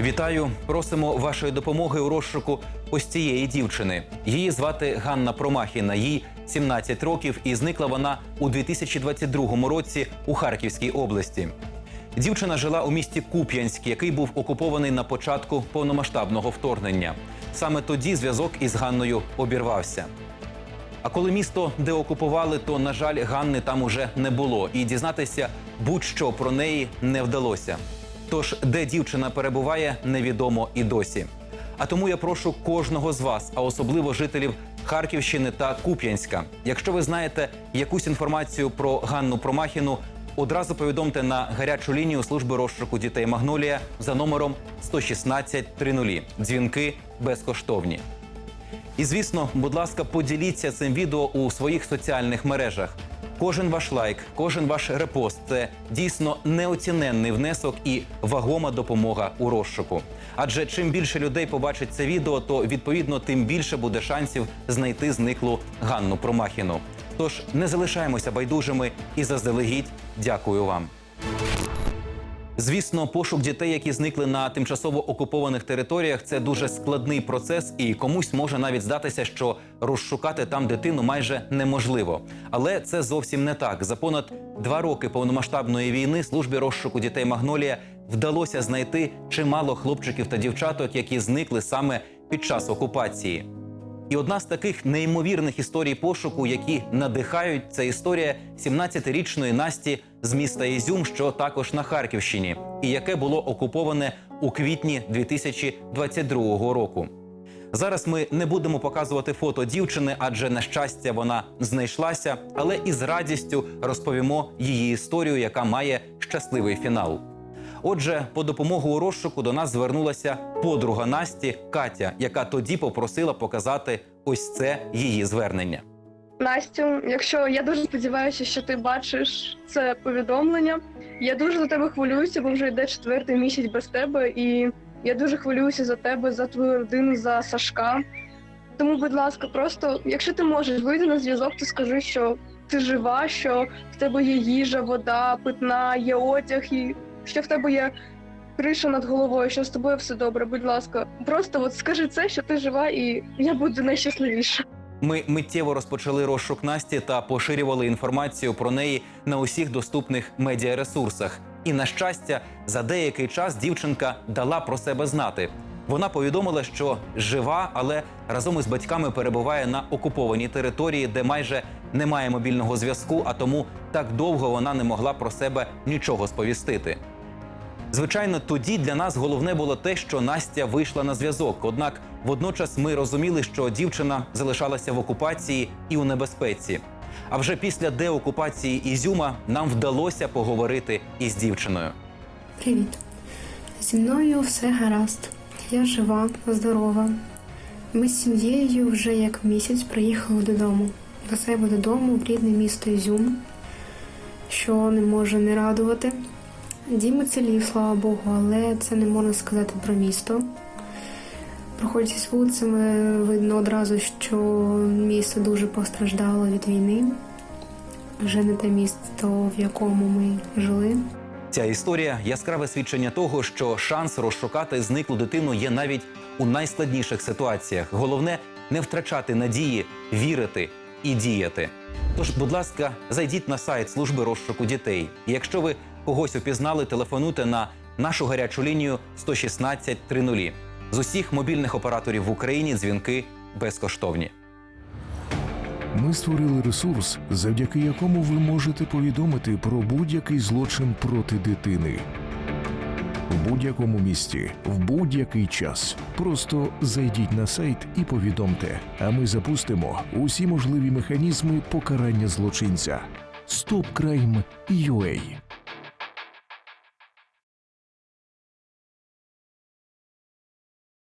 Вітаю! Просимо вашої допомоги у розшуку ось цієї дівчини. Її звати Ганна Промахіна. Їй 17 років, і зникла вона у 2022 році у Харківській області. Дівчина жила у місті Куп'янськ, який був окупований на початку повномасштабного вторгнення. Саме тоді зв'язок із Ганною обірвався. А коли місто деокупували, то на жаль, Ганни там уже не було, і дізнатися будь-що про неї не вдалося. Тож, де дівчина перебуває, невідомо і досі. А тому я прошу кожного з вас, а особливо жителів Харківщини та Куп'янська. Якщо ви знаєте якусь інформацію про Ганну Промахіну, одразу повідомте на гарячу лінію служби розшуку дітей Магнолія за номером 116 30. Дзвінки безкоштовні. І звісно, будь ласка, поділіться цим відео у своїх соціальних мережах. Кожен ваш лайк, кожен ваш репост це дійсно неоціненний внесок і вагома допомога у розшуку. Адже чим більше людей побачить це відео, то відповідно тим більше буде шансів знайти зниклу Ганну Промахіну. Тож не залишаємося байдужими і заздалегідь дякую вам. Звісно, пошук дітей, які зникли на тимчасово окупованих територіях, це дуже складний процес, і комусь може навіть здатися, що розшукати там дитину майже неможливо. Але це зовсім не так. За понад два роки повномасштабної війни службі розшуку дітей Магнолія вдалося знайти чимало хлопчиків та дівчаток, які зникли саме під час окупації. І одна з таких неймовірних історій пошуку, які надихають, це історія 17-річної Насті з міста Ізюм, що також на Харківщині, і яке було окуповане у квітні 2022 року. Зараз ми не будемо показувати фото дівчини, адже на щастя вона знайшлася, але із радістю розповімо її історію, яка має щасливий фінал. Отже, по допомогу у розшуку до нас звернулася подруга Насті Катя, яка тоді попросила показати ось це її звернення. Настю, якщо я дуже сподіваюся, що ти бачиш це повідомлення. Я дуже за тебе хвилююся, бо вже йде четвертий місяць без тебе, і я дуже хвилююся за тебе, за твою родину, за Сашка. Тому, будь ласка, просто якщо ти можеш вийти на зв'язок, то скажи, що ти жива, що в тебе є їжа, вода, питна, є одяг, і що в тебе є криша над головою, що з тобою все добре. Будь ласка, просто от скажи це, що ти жива, і я буду найщасливіша. Ми миттєво розпочали розшук Насті та поширювали інформацію про неї на усіх доступних медіаресурсах. І на щастя, за деякий час дівчинка дала про себе знати. Вона повідомила, що жива, але разом із батьками перебуває на окупованій території, де майже немає мобільного зв'язку, а тому так довго вона не могла про себе нічого сповістити. Звичайно, тоді для нас головне було те, що Настя вийшла на зв'язок. Однак водночас ми розуміли, що дівчина залишалася в окупації і у небезпеці. А вже після деокупації Ізюма нам вдалося поговорити із дівчиною. Привіт. Зі мною все гаразд. Я жива, здорова. Ми з сім'єю вже як місяць приїхали додому. До себе додому в рідне місто Ізюм, що не може не радувати. Дім уцілів, слава Богу, але це не можна сказати про місто. Проходячись вулицями, видно одразу, що місто дуже постраждало від війни. Вже не те місто, в якому ми жили. Ця історія яскраве свідчення того, що шанс розшукати зниклу дитину є навіть у найскладніших ситуаціях. Головне не втрачати надії, вірити і діяти. Тож, будь ласка, зайдіть на сайт служби розшуку дітей. І якщо ви когось упізнали, телефонуйте на нашу гарячу лінію 116 30. З усіх мобільних операторів в Україні дзвінки безкоштовні. Ми створили ресурс, завдяки якому ви можете повідомити про будь-який злочин проти дитини. В будь-якому місті, в будь-який час. Просто зайдіть на сайт і повідомте, а ми запустимо усі можливі механізми покарання злочинця. StopCrime.ua